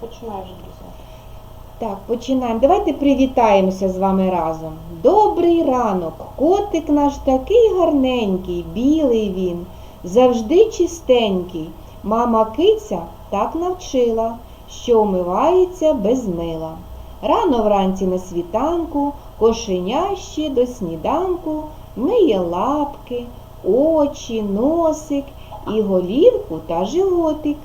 Починаєш друзі. Так, починаємо. Давайте привітаємося з вами разом. Добрий ранок. Котик наш такий гарненький, білий він, завжди чистенький. Мама киця так навчила, що вмивається без мила. Рано вранці на світанку, кошеня ще до сніданку, миє лапки, очі, носик і голівку та животик.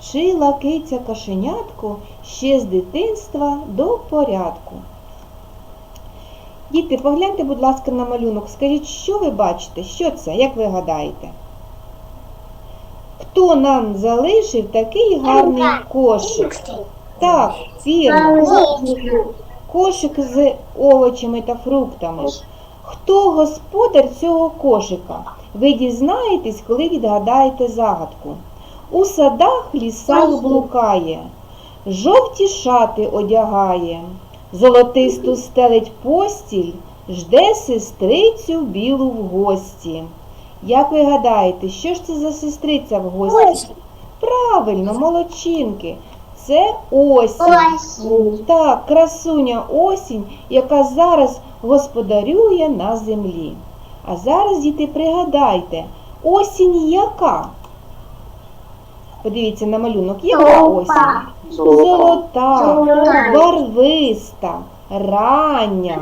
Вчила киця кошенятку ще з дитинства до порядку. Діти, погляньте, будь ласка, на малюнок. Скажіть, що ви бачите? Що це? Як ви гадаєте? Хто нам залишив такий гарний кошик? Так, вірно. Кошик з овочами та фруктами. Хто господар цього кошика? Ви дізнаєтесь, коли відгадаєте загадку. У садах лісах блукає, жовті шати одягає, золотисту стелить постіль, жде сестрицю білу в гості. Як ви гадаєте, що ж це за сестриця в гості? Правильно, молодчинки. Це осінь. Так, красуня осінь, яка зараз господарює на землі. А зараз, діти, пригадайте, осінь яка? Подивіться на малюнок, яка осінь? Золота, барвиста, рання.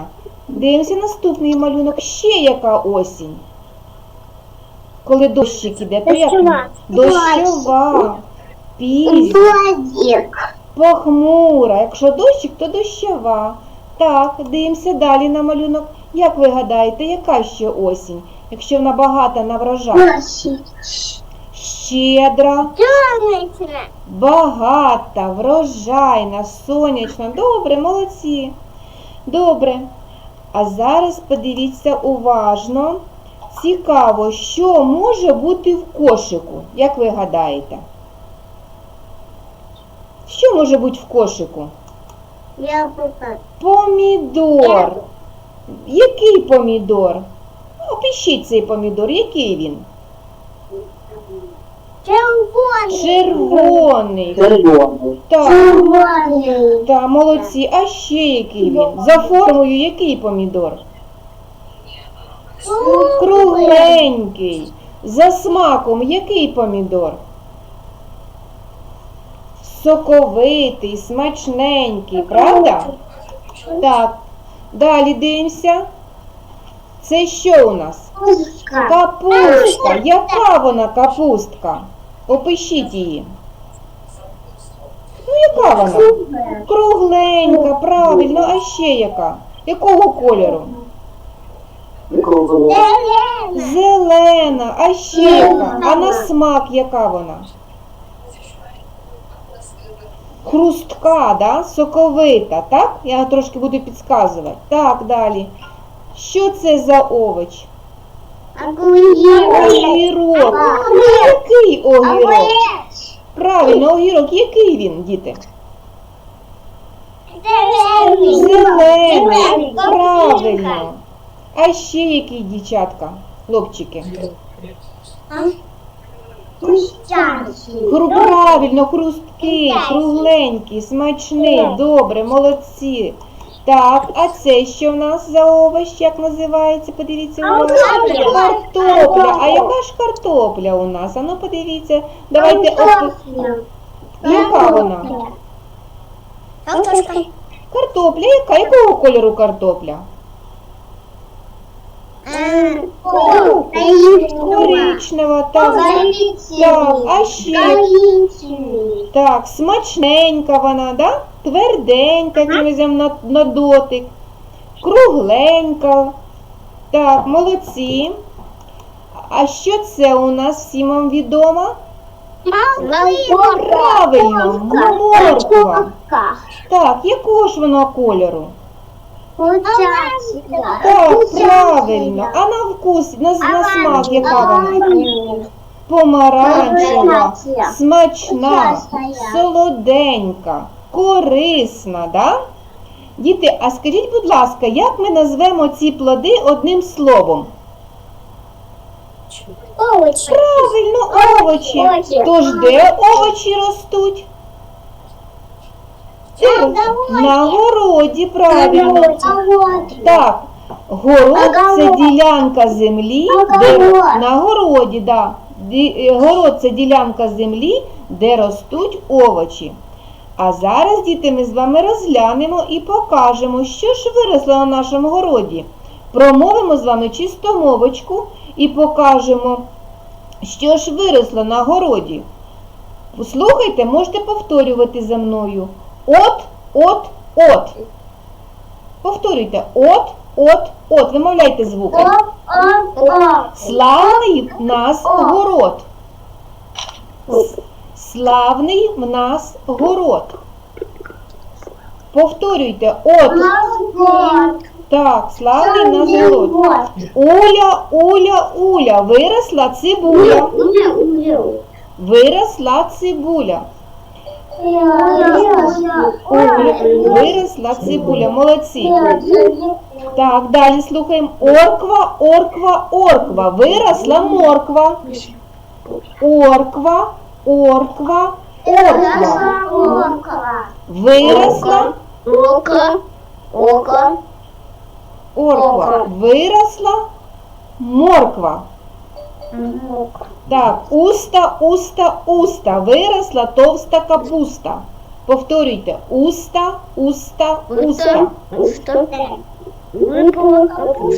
Дивимося наступний малюнок. Ще яка осінь? Коли дощик іде, то як? Дощова. Дощова, пізня. Похмура. Якщо дощик, то дощова. Так, дивимося далі на малюнок. Як ви гадаєте, яка ще осінь? Якщо вона багата на врожай? Щедра, багата, врожайна, сонячна. Добре, молодці. Добре. А зараз подивіться уважно. Цікаво, що може бути в кошику, як ви гадаєте? Що може бути в кошику? Яблоко. Помідор. Який помідор? Опишіть цей помідор, який він? Червоний. Червоний. Червоний. Так, Червоний. так, молодці. А ще який він? За формою який помідор? Кругленький. За смаком який помідор? Соковитий, смачненький, правда? Так. Далі дивимося. Це що у нас? Капустка. Яка вона капустка? Опишіть її. Ну, яка вона? Кругленька, правильно, а ще яка? Якого кольору? Зелена, а ще яка? А на смак яка вона? Хрустка, да? соковита, так? Я трошки буду підказувати. Так, далі. Що це за овоч? Огірок. Ну, Який огірок? Правильно, огірок, який він, діти? Зелений, правильно. А ще які дівчатка, хлопчики? Правильно, хрусткий, кругленький, смачний, добре, молодці. Так, а це що в нас за овощ, як називається? Подивіться уважно. Картопля. Картопля. А яка ж картопля у нас? А ну подивіться. Давайте опи- Яка вона? Картошка. Картопля, яка? Якого кольору картопля? Коричнева, так. Так, а ще Так, смачненька вона, да? Тверденька, як на, на дотик. Кругленька. Так, молодці. А що це у нас всім вам відомо? Правильно, морква. Так, якого ж вона кольору? Так, правильно. А на вкус, на, на смак, яка вона? Помаранчева, смачна, солоденька, корисна, да? Діти, а скажіть, будь ласка, як ми назвемо ці плоди одним словом? Овощи. Правильно, овочі. Овочі. Тож де овочі ростуть? Де? На городі, правильно. Так, город це ділянка землі, де на городі, да. Е, Город це ділянка землі, де ростуть овочі. А зараз, діти, ми з вами розглянемо і покажемо, що ж виросло на нашому городі. Промовимо з вами чистомовочку і покажемо, що ж виросло на городі. Слухайте, можете повторювати за мною. От, от, от. Повторюйте. От, от, от. Вимовляйте звуки. Славний нас город. Славний в нас город. Повторюйте. От. Так, славний в нас город. Уля, Уля, Уля. Виросла цибуля. Виросла цибуля. Уля, виросла цибуля. Молодці. Так, далі слухаємо. Орква, орква, орква. Виросла морква. Орква, орква, орква. Виросла Око. Око. орква. Виросла морква. Так, уста, уста, уста. Виросла товста капуста. Повторюйте. Уста, уста, уста.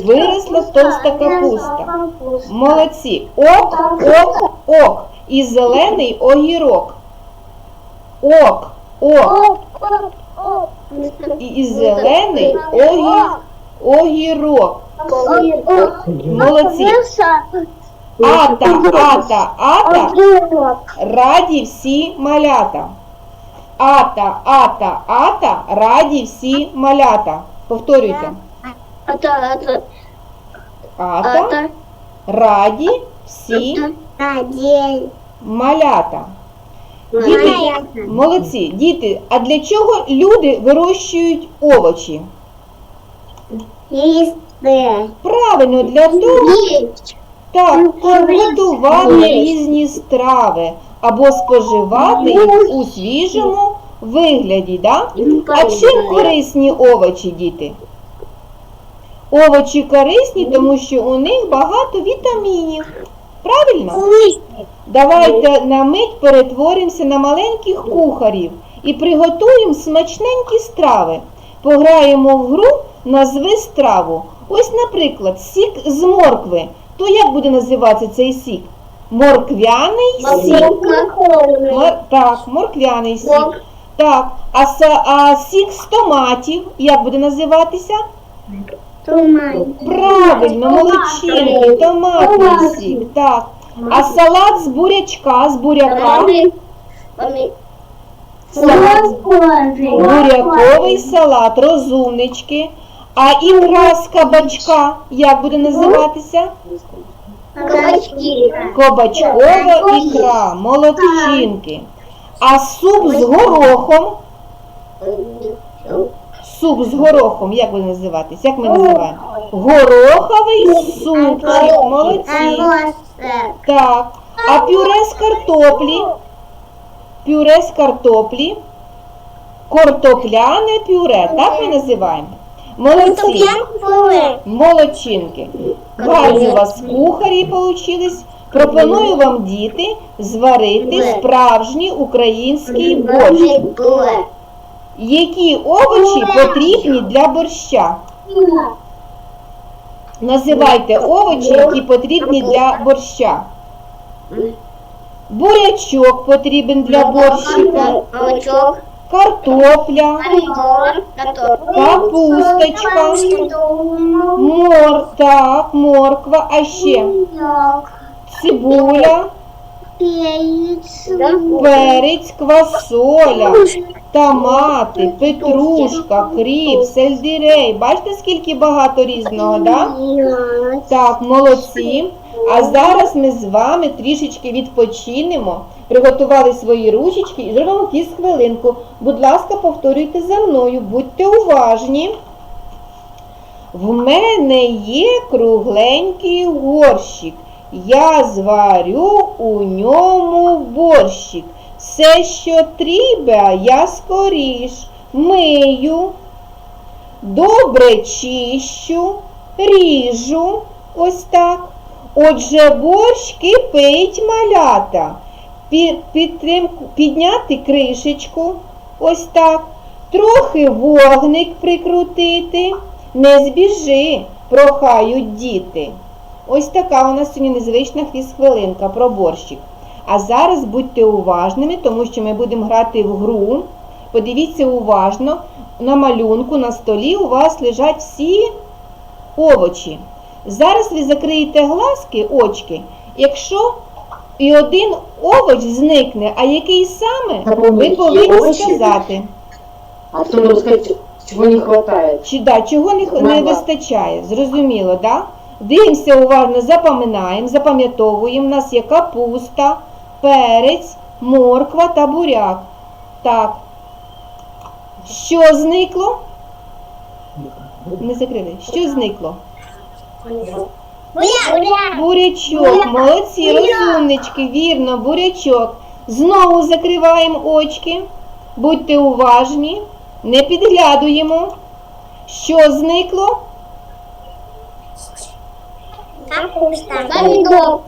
Виросла товста капуста. Молодці. Ок, ок, ок. І зелений огірок. Ок, ок. І, зелений огі, огірок. Молодці. Ата, ата, ата. Раді всі малята. Ата, ата, ата. Раді всі малята. Повторюйте. Ата, Ата. раді всі малята. Діти, молодці, діти, а для чого люди вирощують овочі? Правильно, для того, так, щоб готувати різні страви або споживати їх у свіжому вигляді. Да? А чим корисні овочі, діти? Овочі корисні, тому що у них багато вітамінів. Правильно? Давайте на мить перетворимося на маленьких кухарів і приготуємо смачненькі страви. Пограємо в гру назви страву. Ось, наприклад, сік з моркви. То як буде називатися цей сік? Морквяний сік. Мор- Так, морквяний сік. Так, а, а сік з томатів як буде називатися? Правильно, молодчинки, томатний сік. Так. А салат з бурячка, з буряка. Салат, буряковий салат, розумнички. А ікра з кабачка як буде називатися? Кабачкова ікра, молодчинки. А суп з горохом, суп з горохом, як буде називатись? Як ми називаємо? Гороховий супчик, молодці. Так. А пюре з картоплі? Пюре з картоплі. Картопляне пюре, так ми називаємо? Молодці. Молодчинки. Гарні у вас кухарі получились. Пропоную вам, діти, зварити справжній український борщ. Які овочі потрібні для борща? Називайте овочі, які потрібні для борща. Бурячок потрібен для борщика, картопля, капусточка, мор, так, морква, а ще цибуля, перець, квасоля, томати, петрушка, кріп, сельдерей. Бачите, скільки багато різного, так? Так, молодці. А зараз ми з вами трішечки відпочинемо, приготували свої ручечки і зробимо кіс хвилинку. Будь ласка, повторюйте за мною, будьте уважні. В мене є кругленький горщик, Я зварю у ньому борщик. Все, що трібе, я скоріш мию, добре чищу, ріжу. Ось так. Отже, борщ кипить малята. Підняти кришечку. Ось так. Трохи вогник прикрутити. Не збіжи, прохають діти. Ось така у нас сьогодні незвична хвіст-хвилинка про борщик. А зараз будьте уважними, тому що ми будемо грати в гру. Подивіться уважно, на малюнку на столі у вас лежать всі овочі. Зараз ви закриєте глазки, очки, якщо і один овоч зникне, а який саме, ви повинні сказати. А потом рассказать, чего не хватает. Чи да, чого не, не вистачає? Зрозуміло, да? Дивимося уважно, запам'ятаємо, запам'ятовуємо. У нас є капуста, перець, морква та буряк. Так. Що зникло? Не закрили. Що зникло? Бурячок. Молодці, розумнички, вірно, бурячок. Знову закриваємо очки. Будьте уважні, не підглядуємо. Що зникло? Капуста. Помидор.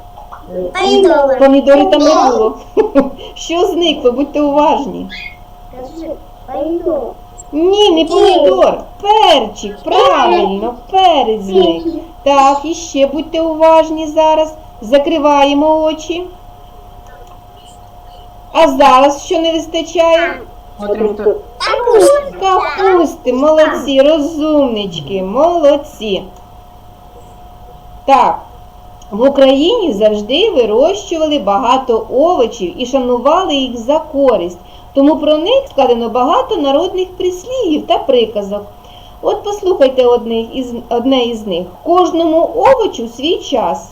Помидор. Помідори там не було. Що зникло? Будьте уважні. Помидор. Ні, не помідор. Перчик. Правильно, перець зник. Так, і ще будьте уважні зараз. Закриваємо очі. А зараз що не вистачає? Капуста. Капусти, молодці, розумнички, молодці. Так, в Україні завжди вирощували багато овочів і шанували їх за користь. Тому про них складено багато народних прислів'їв та приказок. От послухайте одне із, одне із них. Кожному овочу свій час.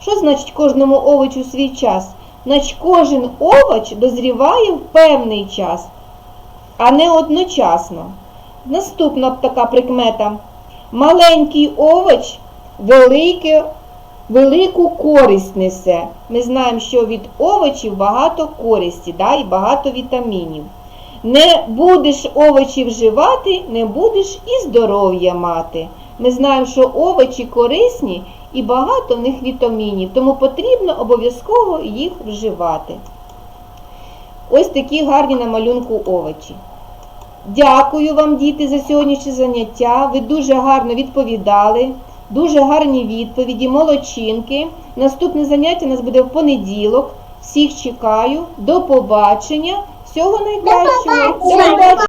Що значить кожному овочу свій час? Значить, кожен овоч дозріває в певний час а не одночасно. Наступна така прикмета. Маленький овоч велике, велику користь несе. Ми знаємо, що від овочів багато користі да, і багато вітамінів. Не будеш овочі вживати, не будеш і здоров'я мати. Ми знаємо, що овочі корисні і багато в них вітамінів, тому потрібно обов'язково їх вживати. Ось такі гарні на малюнку овочі. Дякую вам, діти, за сьогоднішнє заняття. Ви дуже гарно відповідали, дуже гарні відповіді, молодчинки. Наступне заняття у нас буде в понеділок. Всіх чекаю. До побачення. Всього найкращого.